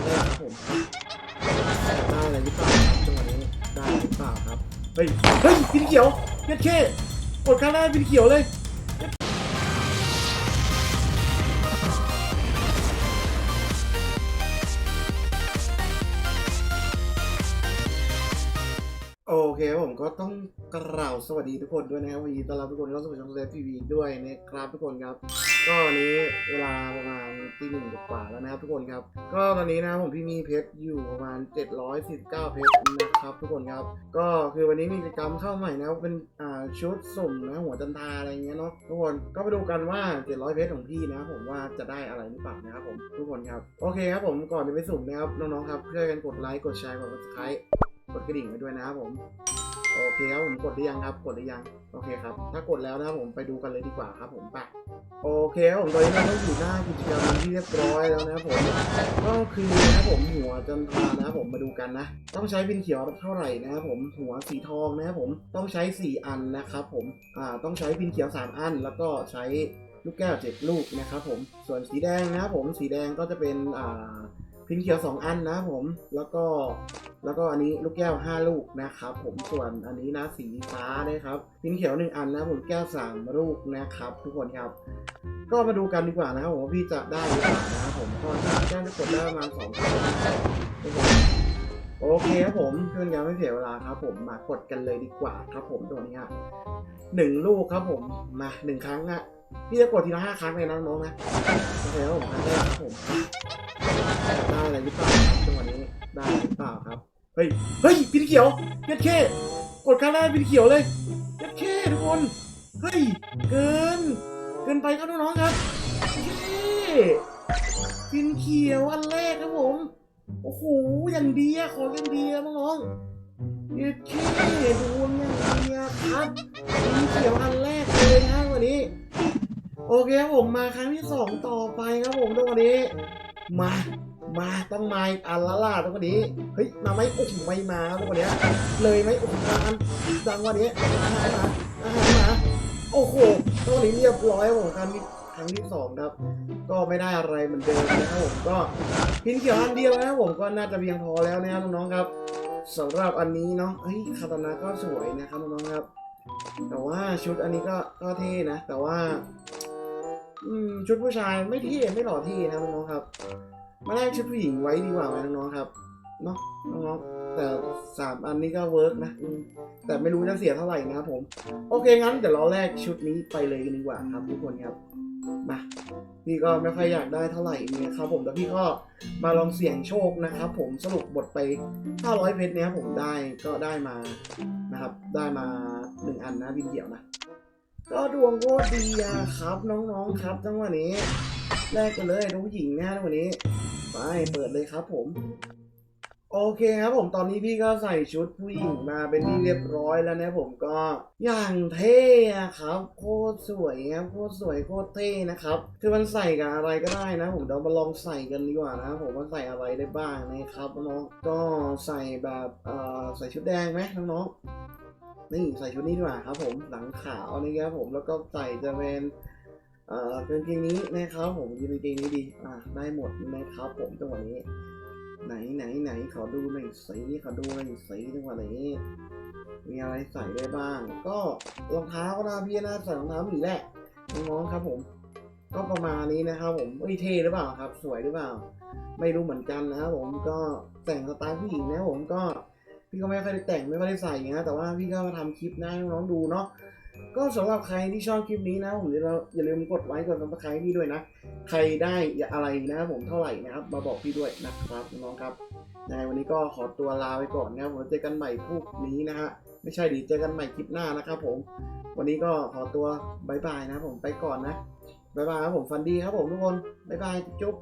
รั้งแรกครับผมได้อะไรหรือเปล่าจังหวะนี้ได้หรือเปล่าครับเฮ้ยเฮ้ยพินเขียวเย็ดเข้กดครั้งแรกพินเขียวเลยโอเคผมก็ต้องกล่าวสวัสดีทุกคนด้วยนะครับวันนี้ต้อนรับทุกคนเข้าสู่ช่องเซฟทีวีด้วยนะครับทุกคนครับ ก็วันนี้เวลาประมาณ หนึ่งกว่าแล้วนะครับทุกคนครับ ก็ตอนนี้นะผมพี่มีเพชรอยู่ประมาณ 749 เพชรนะครับทุกคนครับ ก็คือวันนี้มีกิจกรรมเข้าใหม่นะครับเป็นอ่าชุดสุ่มนะหัวจันทาอะไรเงี้ยเนาะทุกคนก็ไปดูกันว่า 700 เพชรของพี่นะผมว่าจะได้อะไรหรือเปล่านะครับผมทุกคนครับโอเคครับผมก่อนจะไปสุ่มนะครับน้องๆครับช่วยกันกดไลค์กดแชร์กด subscribe กดกระดิ่งไว้ด้วยนะครับผมโอเคครับผมกดหรือยังครับ กดหรือยังโอเคครับ ถ้ากดแล้วนะครับผมไปดูกันเลยดีกว่าครับผมไป โอเคครับผมตอนนี้เราก็อยู่หน้ากิจกรรมที่เรียบร้อยแล้วนะครับผมก็คือนะครับผมหัวจันทรานะครับผมมาดูกันนะ ต้องใช้พินเขียวเท่าไหร่นะครับผมหัวสีทองนะครับผมต้องใช้ 4 อันนะครับผมอ่าต้องใช้พินเขียว 3 อัน แล้วก็ใช้ลูกแก้วเจ็ดลูกนะครับผมส่วนสีแดงนะครับผมสีแดงก็จะเป็นอ่า พินเขียว2อันนะผมแล้วก็แล้วก็อันนี้ลูกแก้ว 5 ลูกนะครับผมส่วนอันนี้นะสีฟ้านะครับพินเขียว 1 อันนะผมแก้ว 3 ลูกนะครับ ทุกคนครับ ก็มาดูกันดีกว่านะครับผมว่าพี่จะได้หรือเปล่านะครับผมก็ถ้าแก้วจะกดได้ประมาณ2ครั้งทุกคนโอเคครับผมเพื่อนยังไม่เสียเวลาครับ ผมมากดกันเลยดีกว่าครับผมตัวนี้ฮะหนึ่งลูกครับผมมาหนึ่งครั้งอะพี่จะกดทีละห้าครั้งเลยนะน้องๆนะโอเคครับผมครั้งแรกครับผม ได้อะไรหรือเปล่าครับจังหวะนี้ได้หรือเปล่าครับ เฮ้ย เฮ้ยพินเขียวเย็ดเข้กดครั้งแรกพินเขียวเลยเย็ดเข้ทุกคน เฮ้ย เกิน เกินไปครับน้องๆครับเย้พินเขียวอันแรกครับผม โอ้โห อย่างดีอะขออย่างดีอะน้องๆเย็ดเข้ดูอย่างดีอะครับพินเขียวอันแรกเลยนะวันนี้ โอเคครับผมมาครั้งที่สองต่อไปครับผมทุกวันนี้ มา มาต้องมาอันละล่ะทุกวันนี้ เฮ้ย มาไหมโอ้โหไม่มาทุกวันนี้เลยไหมโอ้โหมาดังวันนี้อาหารมาอาหารมาโอ้โหทุกวันนี้เรียบร้อยครับผมครั้งที่ครั้งที่สองครับ ก็ไม่ได้อะไรเหมือนเดิมนะครับผมก็พินเขียวอันเดียวนะครับผมก็น่าจะเพียงพอแล้วนะครับน้องๆครับสำหรับอันนี้เนาะเฮ้ยคาตานาก็สวยนะครับน้องๆครับ แต่ว่าชุดอันนี้ก็ก็เท่นะ แต่ว่า อืมชุดผู้ชายไม่เท่ไม่หล่อเท่นะน้องๆครับ มาแลกชุดผู้หญิงไว้ดีกว่าไหมน้องๆครับเนาะน้องๆแต่สามอันนี้ก็เวิร์กนะแต่ไม่รู้จะเสียเท่าไหร่นะครับผม โอเคงั้นเดี๋ยวเราแลกชุดนี้ไปเลยกันดีกว่าครับทุกคนครับมาพี่ก็ไม่ค่อยอยากได้เท่าไหร่เนี่ยครับผมแต่พี่ก็มาลองเสี่ยงโชคนะครับผมสรุปบทไป 500 เพชรเนี้ยผมได้ก็ได้มานะครับ ได้มาหนึ่งอันนะบินเดี่ยวนะ ก็ดวงโคตรดีอะครับ น้องๆครับจังหวะนี้ แรกกันเลยน้องผู้หญิงแนะวันนี้ ไปเปิดเลยครับผม โอเคครับผมตอนนี้พี่ก็ใส่ชุดผู้หญิงมาเป็นที่เรียบร้อยแล้วนะผมก็อย่างเท่อะครับ โคตรสวยครับโคตรสวยโคตรเท่นะครับคือมันใส่กับอะไรก็ได้นะ ผมเดี๋ยวมาลองใส่กันดีกว่านะผมว่าใส่อะไรได้บ้างนะครับน้องก็ใส่แบบเอ่อใส่ชุดแดงไหมน้องๆ นี่ใส่ชุดนี้ดีกว่าครับ ผมหลังขาวนี่ครับผมแล้วก็ใส่จะเป็นเอ่อกางเกงนี้นะครับผมยีนกางเกงนี้ดีอะได้หมดนะครับผมจังหวะนี้ ไหนไหนไหนขอดูหน่อยสีขอดูหน่อยสีจังหวะนี้มีอะไรใส่ได้บ้าง ก็รองเท้าก็น่าพี่น่าใส่รองเท้าหมีแหละน้องๆครับผม ก็ประมาณนี้นะครับผมเอ้ยเท่หรือเปล่าครับ สวยหรือเปล่า ไม่รู้เหมือนกันนะครับผมก็แต่งสไตล์ผู้หญิงนะผมก็ พี่ก็ไม่ค่อยได้แต่งไม่ค่อยได้ใส่นะแต่ว่าพี่ก็มาทำคลิปนะให้น้องดูเนาะก็สำหรับใครที่ชอบคลิปนี้นะผมอย่าอย่าลืมกดไลค์กดซับสไครต์พี่ด้วยนะ ใครได้อะไรนะผมเท่าไหร่นะครับ มาบอกพี่ด้วยนะครับน้องๆครับในวันนี้ก็ขอตัวลาไปก่อนนะผมเจอกันใหม่พรุ่งนี้นะฮะไม่ใช่ดิเจอกันใหม่คลิปหน้านะครับผม วันนี้ก็ขอตัวบายบายนะผมไปก่อนนะบายบายครับผมฟันดีครับผมทุกคนบายบายจุ๊บ